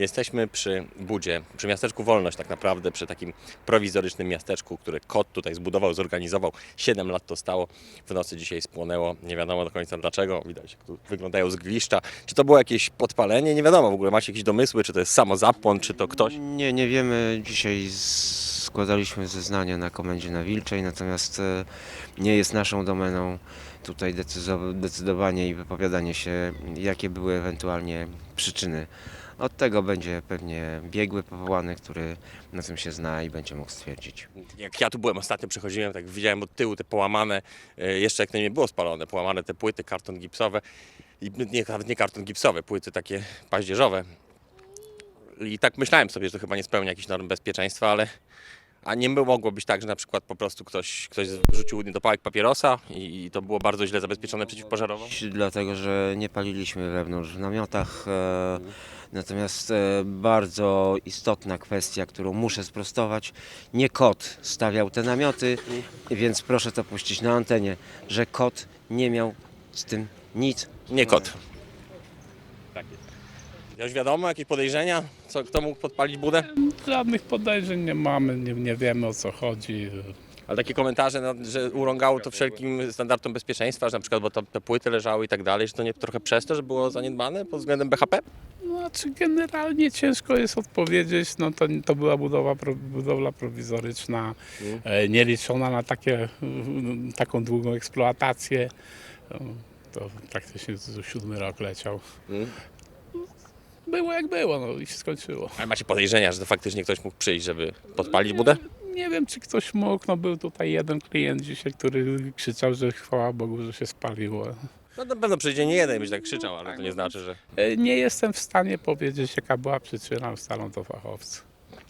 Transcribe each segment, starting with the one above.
Jesteśmy przy Budzie, przy miasteczku Wolność tak naprawdę, przy takim prowizorycznym miasteczku, które kot tutaj zbudował, zorganizował. 7 lat to stało, w nocy dzisiaj spłonęło, nie wiadomo do końca dlaczego, widać jak tu wyglądają zgliszcza. Czy to było jakieś podpalenie? Nie wiadomo w ogóle, macie jakieś domysły, czy to jest samozapłon, czy to ktoś? Nie, nie wiemy. Dzisiaj składaliśmy zeznania na komendzie na Wilczej, natomiast e, nie jest naszą domeną tutaj decydowanie i wypowiadanie się, jakie były ewentualnie przyczyny. Od tego będzie pewnie biegły powołany, który na tym się zna i będzie mógł stwierdzić. Jak ja tu byłem ostatnio, przechodziłem, tak widziałem od tyłu te połamane, e, jeszcze jak to nie było spalone, połamane te płyty, karton gipsowe, i nie, nawet nie karton gipsowy, płyty takie paździerzowe. I tak myślałem sobie, że to chyba nie spełnia jakichś norm bezpieczeństwa, ale a nie mogło być tak, że na przykład po prostu ktoś, ktoś rzucił do pałek papierosa i, i to było bardzo źle zabezpieczone przeciwpożarowo? Dlatego, że nie paliliśmy wewnątrz w namiotach. E, natomiast e, bardzo istotna kwestia, którą muszę sprostować, nie kot stawiał te namioty, więc proszę to puścić na antenie, że kot nie miał z tym nic. Nie kot. Już wiadomo, jakieś podejrzenia? Co, kto mógł podpalić budę? Żadnych podejrzeń nie mamy, nie, nie wiemy o co chodzi. Ale takie komentarze, no, że urągało to wszelkim standardom bezpieczeństwa, że na przykład bo te płyty leżały i tak dalej, że to nie trochę przez to, że było zaniedbane pod względem BHP? Znaczy generalnie ciężko jest odpowiedzieć, no to, to była budowa, pro- budowla prowizoryczna, Mm. e, nieliczona na takie, mm, taką długą eksploatację. No, To praktycznie z- siódmy rok leciał. Było jak było, no i się skończyło. Ale macie podejrzenia, że to faktycznie ktoś mógł przyjść, żeby podpalić budę? Nie wiem, czy ktoś mógł, no był tutaj jeden klient dzisiaj, który krzyczał, że chwała Bogu, że się spaliło. No na pewno przyjdzie nie jeden, będzie tak krzyczał, ale to nie znaczy, że... E, Nie jestem w stanie powiedzieć, jaka była przyczyna, ustalą to fachowcy.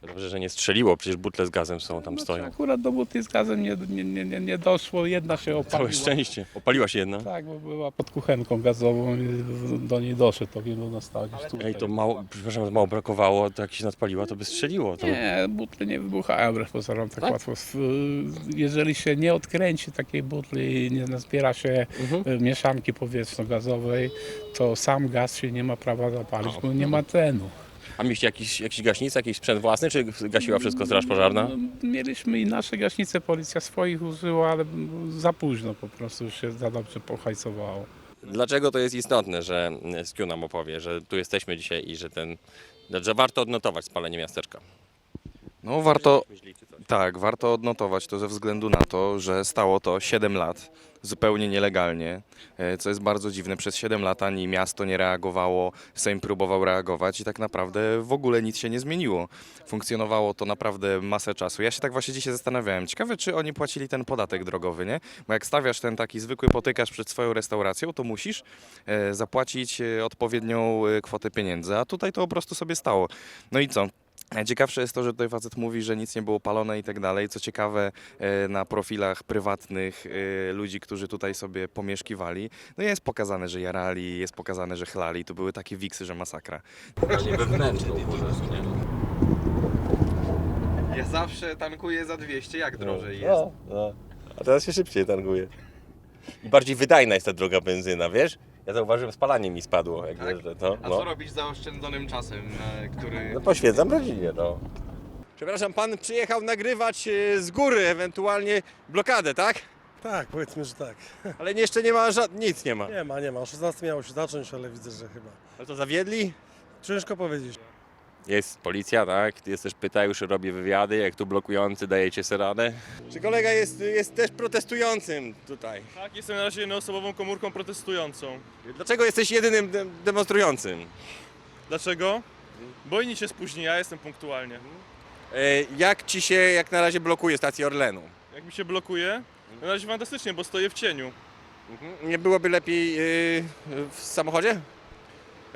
Dobrze, że nie strzeliło, przecież butle z gazem są, tam Znaczy, stoją. Akurat do buty z gazem nie, nie, nie, nie, nie doszło, jedna się opaliła. Całe szczęście. Opaliła się jedna. Tak, bo była pod kuchenką gazową i do niej doszedł, to wielu dostała gdzieś tutaj. Ej, to mało, przepraszam, mało brakowało, to jak się nadpaliła, to by strzeliło. To... Nie, butle nie wybuchają wbrew pozorom tak, Tak? łatwo. Jeżeli się nie odkręci takiej butli i nie nazbiera się Mhm. e, mieszanki powietrzno-gazowej, to sam gaz się nie ma prawa zapalić, bo nie ma tlenu. A mieliście jakiś, jakiś gaśnica, jakiś sprzęt własny, czy gasiła wszystko straż pożarna? No, Mieliśmy i nasze gaśnice, policja swoich użyła, ale za późno po prostu już się za dobrze pohajcowało. Dlaczego to jest istotne, że Skiu nam opowie, że tu jesteśmy dzisiaj i że ten, że warto odnotować spalenie miasteczka? No warto, tak, warto odnotować to ze względu na to, że stało to 7 lat zupełnie nielegalnie, e, co jest bardzo dziwne. Przez 7 lat ani miasto nie reagowało, Sejm próbował reagować i tak naprawdę w ogóle nic się nie zmieniło. Funkcjonowało to naprawdę masę czasu. Ja się tak właśnie dzisiaj zastanawiałem, ciekawe czy oni płacili ten podatek drogowy, nie? Bo jak stawiasz ten taki zwykły potykarz przed swoją restauracją, to musisz e, zapłacić e, odpowiednią kwotę pieniędzy, a tutaj to po prostu sobie stało. No i co? Ciekawsze jest to, że tutaj facet mówi, że nic nie było palone i tak dalej. Co ciekawe, e, na profilach prywatnych e, ludzi, którzy tutaj sobie pomieszkiwali, no jest pokazane, że jarali, jest pokazane, że chlali. Tu były takie wiksy, że masakra. Nie wewnętrzną nie? Ja zawsze tankuję za 200, jak drożej jest. No, no. A teraz się szybciej tankuje. I bardziej wydajna jest ta droga benzyna, wiesz? Ja zauważyłem, spalanie mi spadło, jak Tak? jeżdżę. To, A no. co robisz z zaoszczędzonym czasem, e, który... No poświęcam rodzinie, no. Przepraszam, pan przyjechał nagrywać e, z góry, ewentualnie blokadę, tak? Tak, powiedzmy, że tak. Ale jeszcze nie ma żad... nic nie ma. Nie ma, nie ma. O 16 miało się zacząć, ale widzę, że chyba. Ale to zawiedli? Ciężko powiedzieć. Jest policja, tak? Jest też pyta, już robi wywiady, jak tu blokujący dajecie sobie radę. Czy kolega jest, jest też protestującym tutaj? Tak, jestem na razie jednoosobową komórką protestującą. Dlaczego jesteś jedynym de- demonstrującym? Dlaczego? Bo inni się spóźni, ja jestem punktualnie. E, Jak ci się jak na razie blokuje stację Orlenu? Jak mi się blokuje? Na razie fantastycznie, bo stoję w cieniu. Nie byłoby lepiej e, w samochodzie?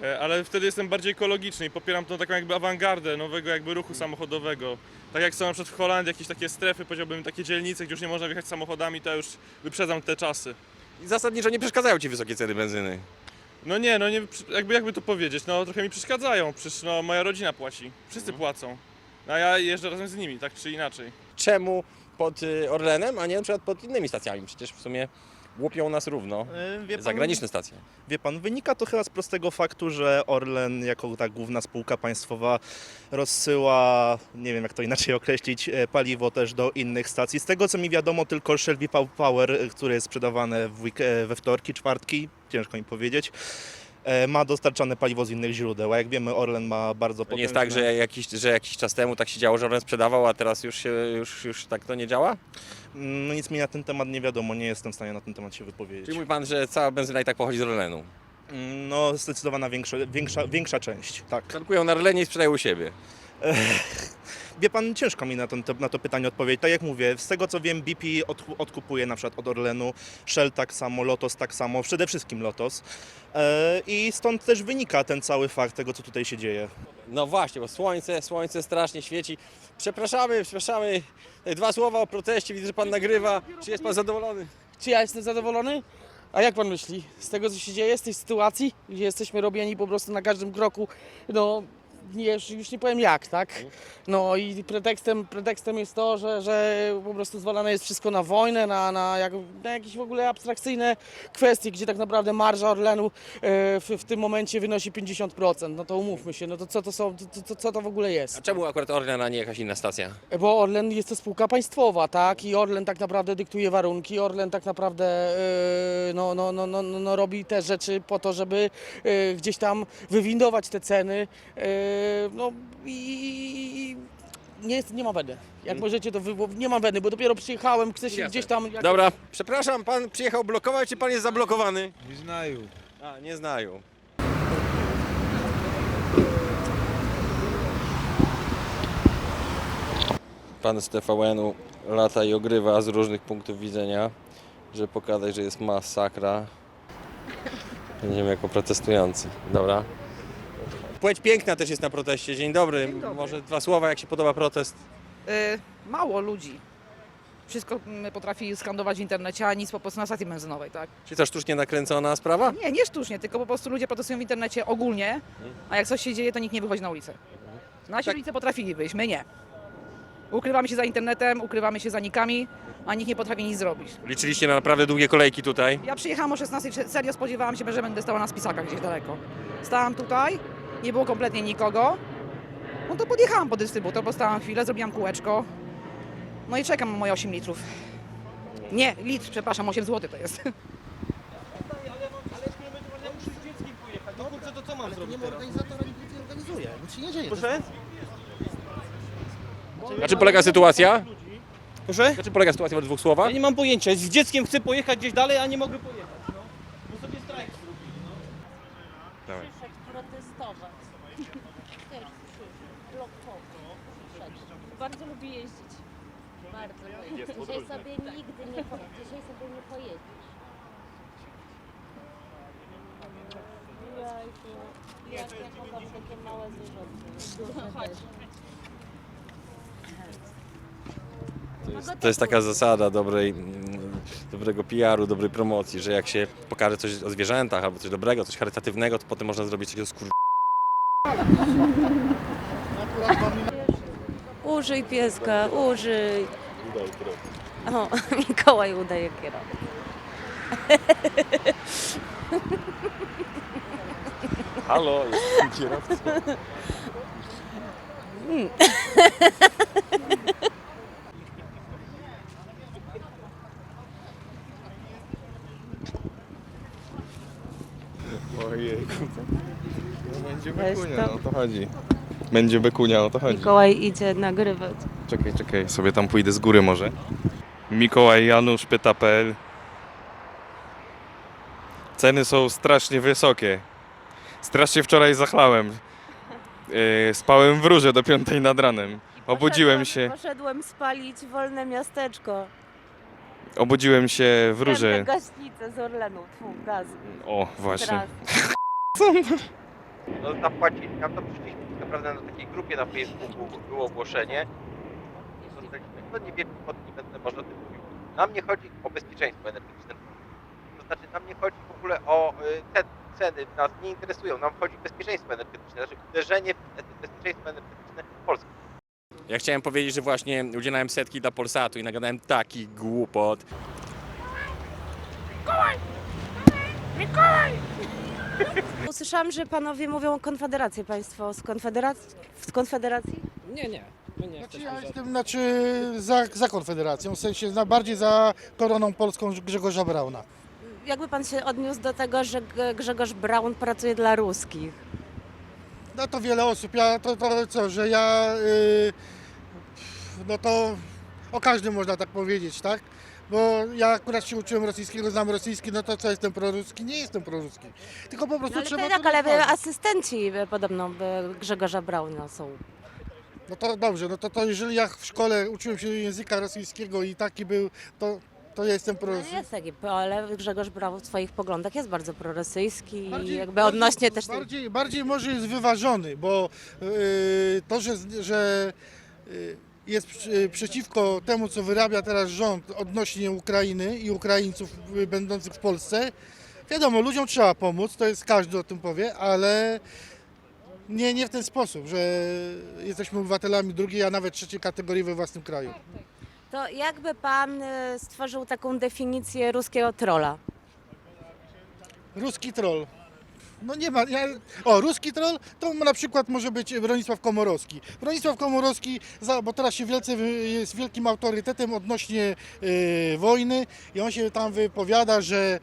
E, Ale wtedy jestem bardziej ekologiczny i popieram tą taką jakby awangardę nowego jakby ruchu samochodowego. Tak jak są na przykład w Holandii jakieś takie strefy, powiedziałbym takie dzielnice, gdzie już nie można wjechać samochodami, to ja już wyprzedzam te czasy. I zasadniczo nie przeszkadzają ci wysokie ceny benzyny. No nie, no nie, jakby jakby to powiedzieć, no trochę mi przeszkadzają, przecież no moja rodzina płaci, wszyscy płacą. A ja jeżdżę razem z nimi, tak czy inaczej. Czemu pod y, Orlenem, a nie na przykład pod innymi stacjami? Przecież w sumie łupią nas równo. E, Wie pan, Zagraniczne stacje. wie pan, wynika to chyba z prostego faktu, że Orlen jako ta główna spółka państwowa rozsyła, nie wiem jak to inaczej określić, e, paliwo też do innych stacji. Z tego co mi wiadomo, tylko Shelby Power, e, które jest sprzedawane w week- e, we wtorki, czwartki, ciężko mi powiedzieć, e, ma dostarczane paliwo z innych źródeł. A jak wiemy, Orlen ma bardzo To nie jest tak, potężne- że jakiś, że jakiś czas temu tak się działo, że Orlen sprzedawał, a teraz już, się, już, już tak to nie działa? No nic mi na ten temat nie wiadomo, nie jestem w stanie na ten temat się wypowiedzieć. Czyli mówi pan, że cała benzyna i tak pochodzi z Orlenu. Mm, No zdecydowana większa, większa, większa część, tak. Tankują na Orlenie i sprzedają u siebie. Wie pan, ciężko mi na, ten, na to pytanie odpowiedzieć. Tak jak mówię, z tego co wiem, BP od, odkupuje na przykład od Orlenu, Shell tak samo, Lotos tak samo, przede wszystkim Lotos. E, I stąd też wynika ten cały fakt tego, co tutaj się dzieje. No właśnie, bo słońce, słońce strasznie świeci. Przepraszamy, przepraszamy. Dwa słowa o proteście, widzę, że pan nagrywa. Czy jest pan zadowolony? Czy ja jestem zadowolony? A jak pan myśli? Z tego, co się dzieje, z tej sytuacji, gdzie jesteśmy robieni po prostu na każdym kroku, no nie, już, nie powiem jak, tak? No i pretekstem, pretekstem jest to, że, że po prostu zwalane jest wszystko na wojnę, na, na, jak, na jakieś w ogóle abstrakcyjne kwestie, gdzie tak naprawdę marża Orlenu e, w, w tym momencie wynosi 50%. No to umówmy się, no to co to, są, to, to, co to w ogóle jest? A czemu akurat Orlen, a nie jakaś inna stacja? Bo Orlen jest to spółka państwowa, tak? I Orlen tak naprawdę dyktuje warunki. Orlen tak naprawdę yy, no, no, no, no, no, no, robi te rzeczy po to, żeby yy, gdzieś tam wywindować te ceny. Yy, no i nie, jest, nie ma weny. Jak możecie to wy... Nie mam weny, bo dopiero przyjechałem, chcę się Jasne. gdzieś tam... Jak... Dobra, przepraszam, pan przyjechał blokować, czy pan jest zablokowany? Nie znają. A, nie znają. Pan z TVN-u lata i ogrywa z różnych punktów widzenia, żeby pokazać, że jest masakra. Będziemy jako protestujący. Dobra. Płeć piękna też jest na proteście. Dzień dobry. Może dwa słowa, jak się podoba protest? Y, mało ludzi. Wszystko mm, potrafi skandować w internecie, a nic po prostu na stacji benzynowej, tak? Czy to sztucznie nakręcona sprawa? Nie, nie sztucznie, tylko po prostu ludzie protestują w internecie ogólnie, a jak coś się dzieje, to nikt nie wychodzi na ulicę. Nasi Tak. rodzice potrafili wyjść, my nie. Ukrywamy się za internetem, ukrywamy się za nikami, a nikt nie potrafi nic zrobić. Liczyliście na naprawdę długie kolejki tutaj? Ja przyjechałam o 16, serio spodziewałam się, że będę stała na spisakach gdzieś daleko. Stałam tutaj, nie było kompletnie nikogo. No to podjechałam po dystrybutor, postałam chwilę, zrobiłam kółeczko. No i czekam na moje 8 litrów. Nie, litr, przepraszam, 8 zł to jest. Na czym polega sytuacja? Proszę? Na czym polega sytuacja w dwóch słowach? Ja nie mam pojęcia. Z dzieckiem chcę pojechać gdzieś dalej, a nie mogę pojechać. No. Bo sobie strajk zrobili. No. protestować. Też blokowo. Bardzo lubi jeździć. Bardzo lubi. Dzisiaj sobie nigdy nie, po, dzisiaj sobie nie pojedziesz. Jajku, jak ja kocham takie małe zwierzątki. To jest taka zasada dobrej, mm, dobrego PR-u, dobrej promocji, że jak się pokaże coś o zwierzętach albo coś dobrego, coś charytatywnego, to potem można zrobić coś o skur... Użyj pieska, użyj. O, Mikołaj udaje kierowcę. Halo, jestem kierowcą. Ojejku. No, będzie Weź bekunia, to. o to chodzi. Będzie bekunia, o to chodzi. Mikołaj idzie nagrywać. Czekaj, czekaj, sobie tam pójdę z góry może. Mikołaj Janusz pyta.pl Ceny są strasznie wysokie. Strasznie wczoraj zachlałem. Yy, spałem w rurze do piątej nad ranem. Obudziłem się, Poszedłem spalić wolne miasteczko. obudziłem się w rurze. gaśnicę z Orlenu, tfu, gaz. O, właśnie. no zapłacili nam to przyszliśmy naprawdę na takiej grupie na Facebooku było ogłoszenie no nie wiem nie będę może o tym mówił. Nam nie chodzi o bezpieczeństwo energetyczne. To znaczy nam nie chodzi w ogóle o y, te ceny nas nie interesują. Nam chodzi o bezpieczeństwo energetyczne znaczy uderzenie w bezpieczeństwo energetyczne Polski Ja chciałem powiedzieć, że właśnie udzielałem setki dla Polsatu i nagadałem taki głupot. Usłyszałam, że panowie mówią o Konfederacji Państwo. Z Konfederacji? Z Konfederacji? Nie, nie. My nie Znaczy, ja jestem znaczy, za, za Konfederacją, w sensie za, bardziej za koroną polską Grzegorza Brauna. Jakby pan się odniósł do tego, że G- Grzegorz Braun pracuje dla ruskich? No to wiele osób, ja to, to co, że ja, y, no to o każdym można tak powiedzieć, tak? Bo ja akurat się uczyłem rosyjskiego, znam rosyjski, no to co, jestem proruski? Nie jestem proruski. Tylko po prostu No, ale trzeba to to tak, ale asystenci e, podobno e, Grzegorza Brauna są. No to dobrze, no to, to jeżeli ja w szkole uczyłem się języka rosyjskiego i taki był, to, to ja jestem No, proruski. jest taki, ale Grzegorz Braun w swoich poglądach jest bardzo prorosyjski i Bardziej- jakby odnośnie też... tej- Bardziej, bardziej może jest wyważony, bo yy, to, że, że yy, jest przeciwko temu, co wyrabia teraz rząd odnośnie Ukrainy i Ukraińców yy, będących w Polsce, wiadomo, ludziom trzeba pomóc, to jest każdy o tym powie, ale nie, nie w ten sposób, że jesteśmy obywatelami drugiej, a nawet trzeciej kategorii we własnym kraju. To jakby pan e, stworzył taką definicję ruskiego trola? Ruski troll. No nie ma. Ja, o, ruski troll to na przykład może być Bronisław Komorowski. Bronisław Komorowski, za, bo teraz się wielce jest wielkim autorytetem odnośnie e, wojny i on się tam wypowiada, że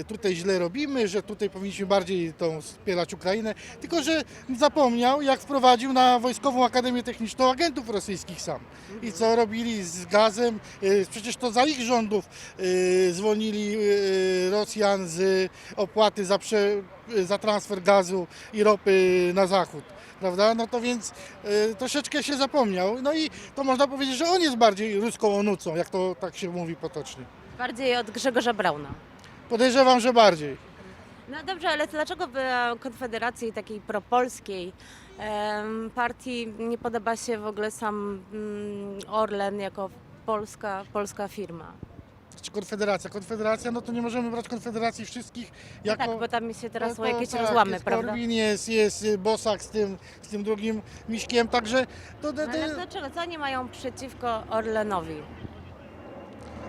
e, tutaj źle robimy, że tutaj powinniśmy bardziej tą wspierać Ukrainę. Tylko, że zapomniał, jak wprowadził na Wojskową Akademię Techniczną agentów rosyjskich sam. I co robili z gazem. E, przecież to za ich rządów e, zwolnili e, Rosjan z opłaty za, prze, za transfer gazu i ropy na zachód. Prawda? No to więc e, troszeczkę się zapomniał. No i to można powiedzieć, że on jest bardziej ruską onucą, jak to tak się mówi potocznie. Bardziej od Grzegorza Brauna. Podejrzewam, że bardziej. No dobrze, ale to dlaczego by Konfederacji takiej propolskiej em, partii nie podoba się w ogóle sam mm, Orlen jako polska, polska firma? Czy Konfederacja? Konfederacja, no to nie możemy brać Konfederacji wszystkich No jako... tak, bo tam się teraz No to jakieś tak, rozłamy, jest prawda? Korwin, jest, jest Bosak z tym, z tym drugim Miśkiem, także to... to, No to ale dlaczego? Co oni mają przeciwko Orlenowi?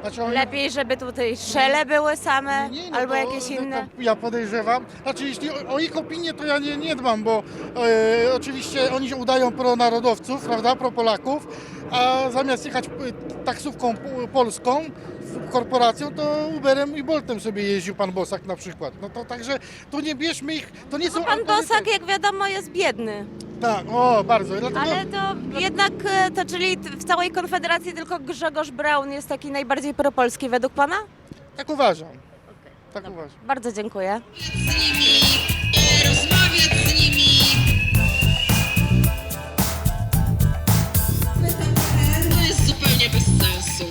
znaczy oni- Lepiej, żeby tutaj szele były same Nie, no albo to- jakieś no to inne? Ja podejrzewam. Znaczy, jeśli o, o ich opinię, to ja nie, nie dbam, bo e, oczywiście oni się udają pronarodowców, prawda, pro Polaków, a zamiast jechać e, taksówką polską, korporacją, to Uberem i Boltem sobie jeździł pan Bosak na przykład. No to także tu nie bierzmy ich, to nie są No pan autorytety. Bosak, jak wiadomo, jest biedny. Tak, o, bardzo. Dlatego, Ale to jednak, e, to czyli w całej Konfederacji tylko Grzegorz Braun jest taki najbardziej propolski według pana? tak uważam. Tak uważam. Bardzo dziękuję. Z nimi